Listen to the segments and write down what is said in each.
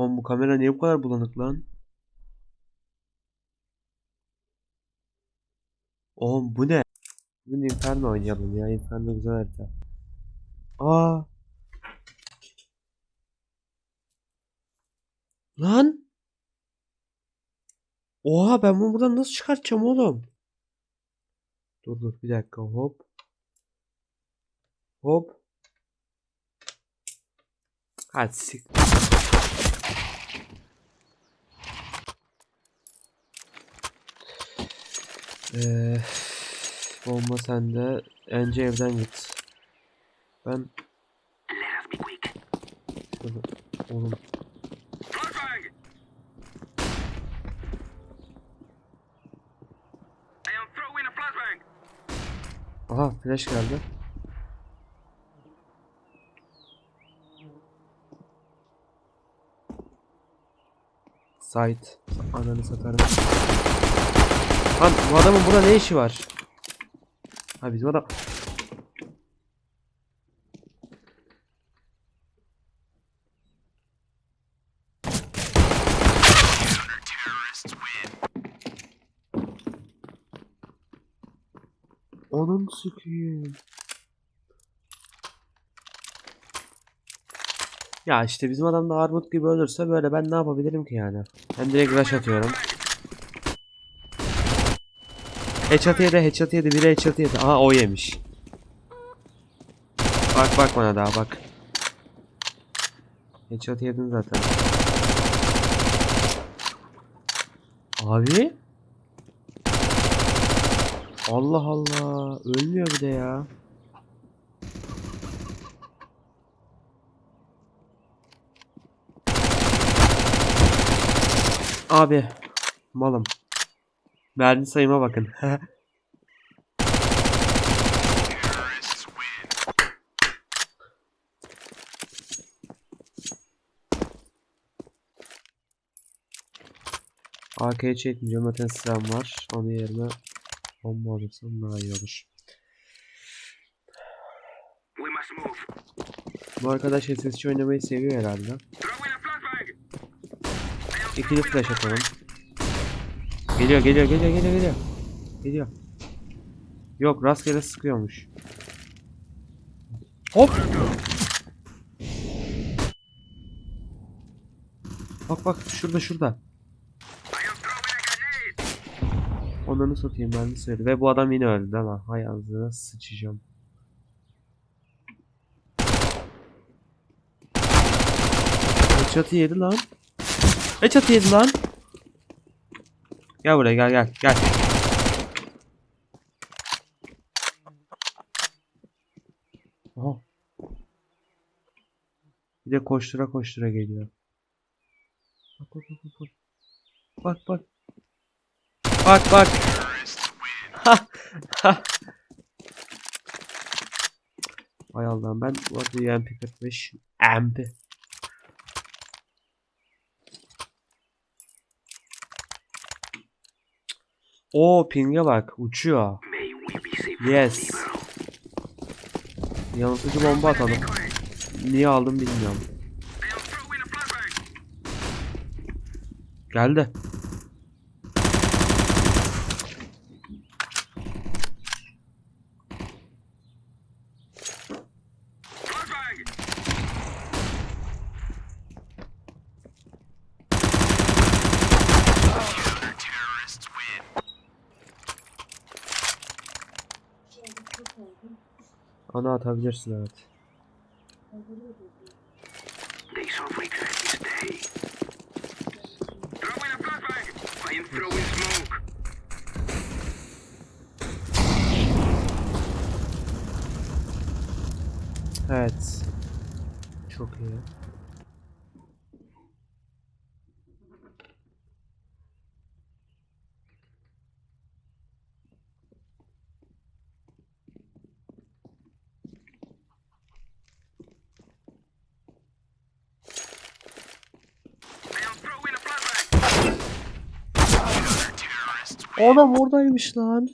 Oğlum bu kamera niye bu kadar bulanık lan? Oğlum bu ne? Bugün Inferno oynayalım ya. Inferno güzel harita. Aa. Lan. Oha ben bunu buradan nasıl çıkartacağım oğlum? Dur dur bir dakika hop. Hop. Hadi sik. Ee, bomba sende. Önce evden git. Ben Şöyle, oğlum! Aha flash geldi. Site. Ananı satarım. Lan bu adamın burada ne işi var? Ha bizim adam... Onun sıkıyor. Ya işte bizim adam da armut gibi ölürse böyle ben ne yapabilirim ki yani? Ben direkt rush atıyorum. Headshot yedi, headshot yedi, biri headshot yedi. Aha o yemiş. Bak bak bana daha bak. Headshot yedin zaten. Abi. Allah Allah. Ölmüyor bir de ya. Abi. Malım. Mermi sayıma bakın. AK'ye çekmeyeceğim. Zaten silahım var. Onun yerine bomba alırsam daha iyi olur. Bu arkadaş SSC oynamayı seviyor herhalde. İkili flash atalım. Geliyor geliyor geliyor geliyor geliyor. Geliyor. Yok rastgele sıkıyormuş. Hop. Bak bak şurada şurada. Onları satayım ben söyledi. Ve bu adam yine öldü mi? Hay ağzına sıçacağım. Headshot'ı yedi lan. Headshot'ı yedi lan. Gel buraya gel gel gel. Aha. Bir de koştura koştura geliyor. Bak bak bak bak. Bak bak. Bak bak. Ha, ha. Hay Allah'ım ben bu arada UMP 45 MP. O ping'e bak uçuyor. Yes. Yanıltıcı bomba atalım. Niye aldım bilmiyorum. Geldi. Am throwing smoke! Evet. Çok iyi. Adam oradaymış lan.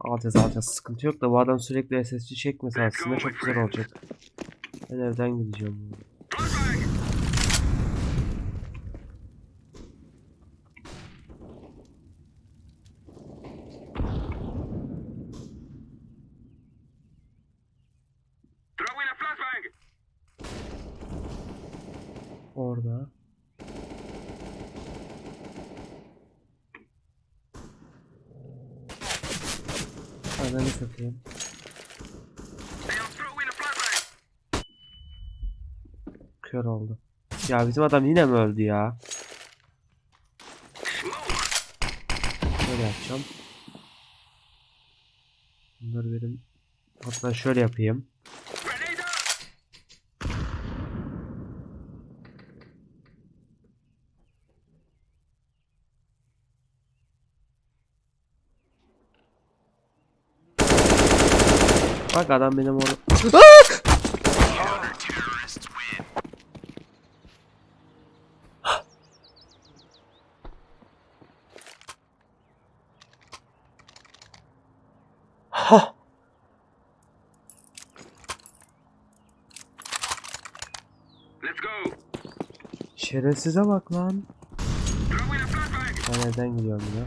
Alacağız alacağız sıkıntı yok da bu adam sürekli SSC çekmese aslında çok güzel olacak. Ben evden gideceğim. Orada. Ananı satayım. Kör oldu. Ya bizim adam yine mi öldü ya? Şöyle yapacağım. Bunları benim... Hatta şöyle yapayım. Bak adam benim orada... Ha! Şerefsize bak lan. Ben evden gidiyorum ya.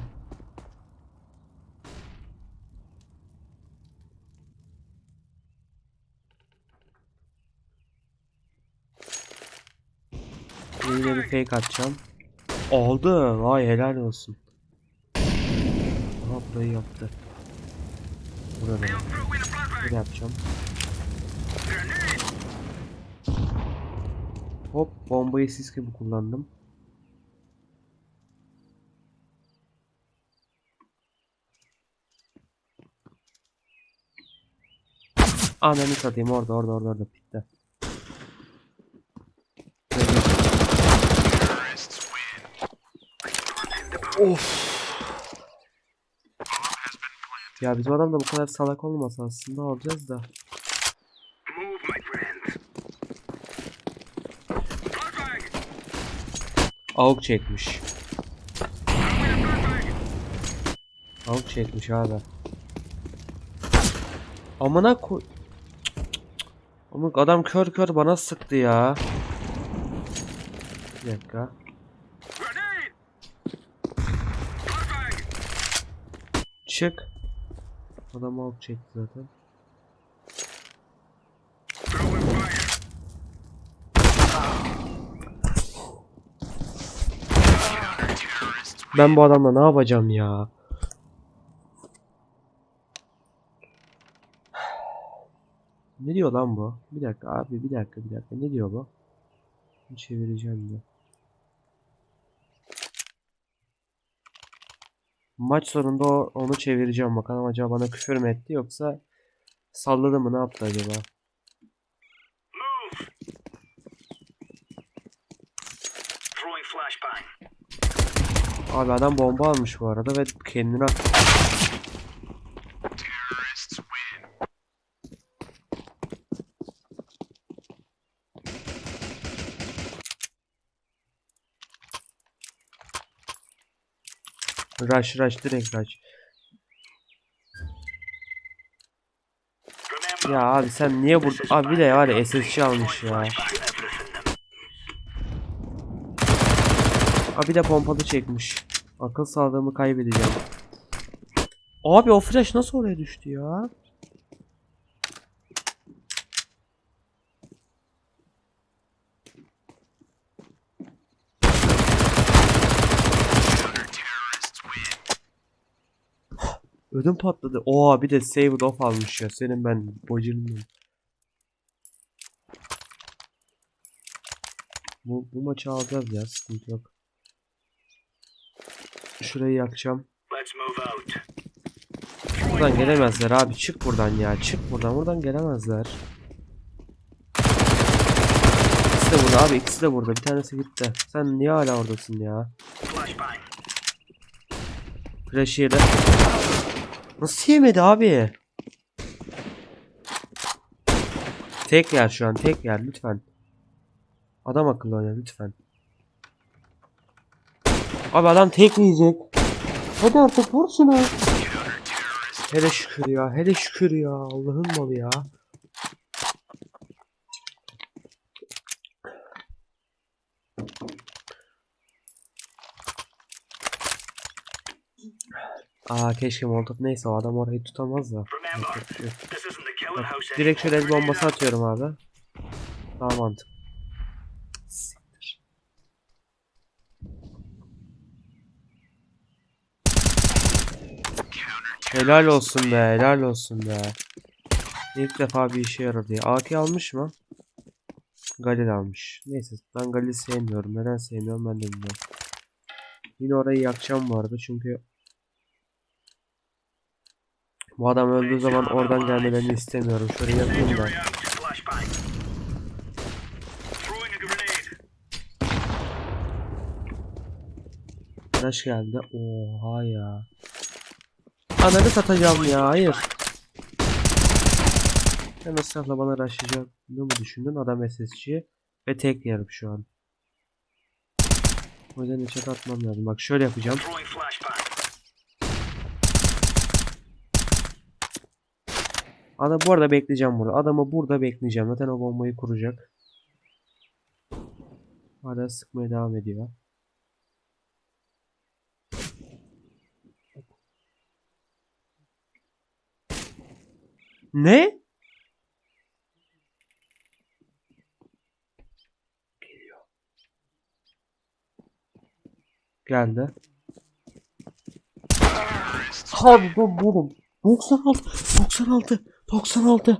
Yine bir fake atacağım. Oldu. Vay helal olsun. Aha burayı yaptı. Burada. They'll throw in a flashbang! Böyle yapacağım. Hop bombayı sis gibi kullandım. Ananı satayım orada orada orada orada pitte. Of. Ya bizim adam da bu kadar salak olmasa aslında alacağız da. Avuk çekmiş. Avuk çekmiş abi. Amına koy. Ama adam kör kör bana sıktı ya. Bir dakika. Çık. Adam avuk çekti zaten. Ben bu adamla ne yapacağım ya? Ne diyor lan bu? Bir dakika abi bir dakika bir dakika ne diyor bu? Çevireceğim de. Maç sonunda onu çevireceğim bakalım acaba bana küfür mü etti yoksa salladı mı ne yaptı acaba? Abi adam bomba almış bu arada ve kendini at- Rush rush direkt rush. Ya abi sen niye burada? Abi bir de var ya SSC almış ya. Abi bir de pompalı çekmiş. Akıl sağlığımı kaybedeceğim. Abi o flash nasıl oraya düştü ya? Ödüm patladı. Oha bir de saved off almış ya. Senin ben bacının. Bu, bu maçı alacağız ya. Sıkıntı yok. Şurayı yakacağım. Buradan gelemezler abi. Çık buradan ya. Çık buradan. Buradan gelemezler. İkisi de burada abi. ikisi de burada. Bir tanesi gitti. Sen niye hala oradasın ya? Flash yedi. Nasıl yemedi abi? Tek yer şu an. Tek yer lütfen. Adam akıllı oyna lütfen. Abi adam tek yiyecek. Hadi artık vur şunu. Hele şükür ya. Hele şükür ya. Allah'ın malı ya. Aa keşke molotof neyse o adam orayı tutamaz da. Şey Direkt şöyle bombası atıyorum abi. Daha mantıklı. Siktir. Helal olsun be, helal olsun be. İlk defa bir işe yaradı ya. AK almış mı? Galil almış. Neyse ben Galil sevmiyorum. Neden sevmiyorum ben de bilmiyorum. Yine orayı yakacağım arada çünkü bu adam öldüğü zaman oradan gelmelerini istemiyorum. Şöyle yakayım da. Flash geldi. Oha ya. Ananı satacağım ya. Hayır. O silahla bana rushlayacak. Ne mi düşündün? Adam SSC ve tek yarım şu an. O yüzden içe atmam lazım. Bak şöyle yapacağım. Adam bu arada bekleyeceğim burada. Adamı burada bekleyeceğim. Zaten o bombayı kuracak. Hala sıkmaya devam ediyor. Ne? Geliyor. Geldi. Hadi dur oğlum. 96, 96, 96.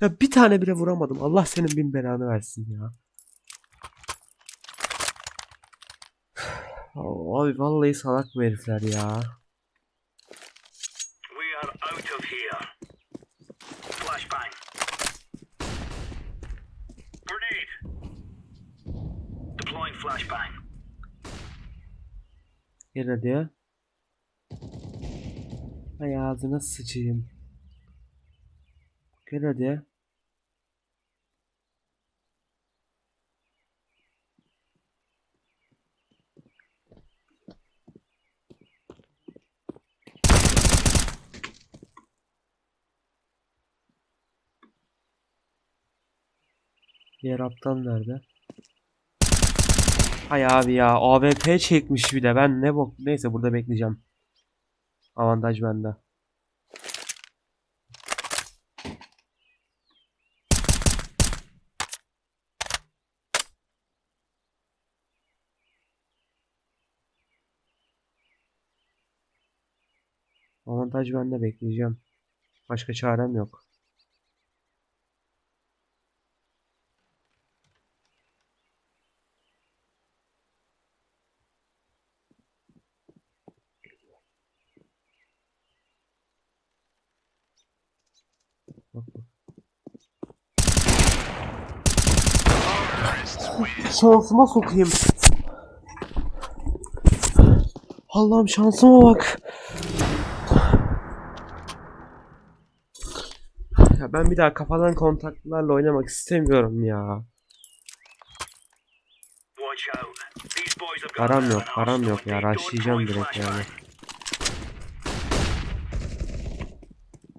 Ya bir tane bile vuramadım. Allah senin bin belanı versin ya. Abi vallahi salak bu herifler ya. Gel hadi. Ay ağzına sıçayım. Gel hadi. Diğer aptal nerede? Hay abi ya AWP çekmiş bir de ben ne bok neyse burada bekleyeceğim. Avantaj bende. Avantaj bende bekleyeceğim. Başka çarem yok. Şansıma sokayım. Allah'ım şansıma bak. Ya ben bir daha kafadan kontaklarla oynamak istemiyorum ya. Param yok, param yok ya. throwing direkt yani.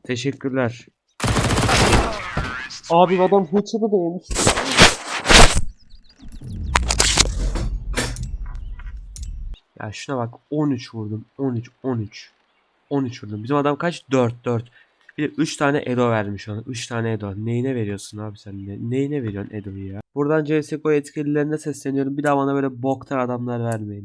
Teşekkürler. Abi adam headshot'ı da yemiş. Ya şuna bak 13 vurdum. 13 13. 13 vurdum. Bizim adam kaç? 4 4. Bir de 3 tane Edo vermiş ona. 3 tane Edo. Neyine veriyorsun abi sen? Ne, neyine veriyorsun Edo'yu ya? Buradan CSGO yetkililerine sesleniyorum. Bir daha bana böyle boktan adamlar vermeyin.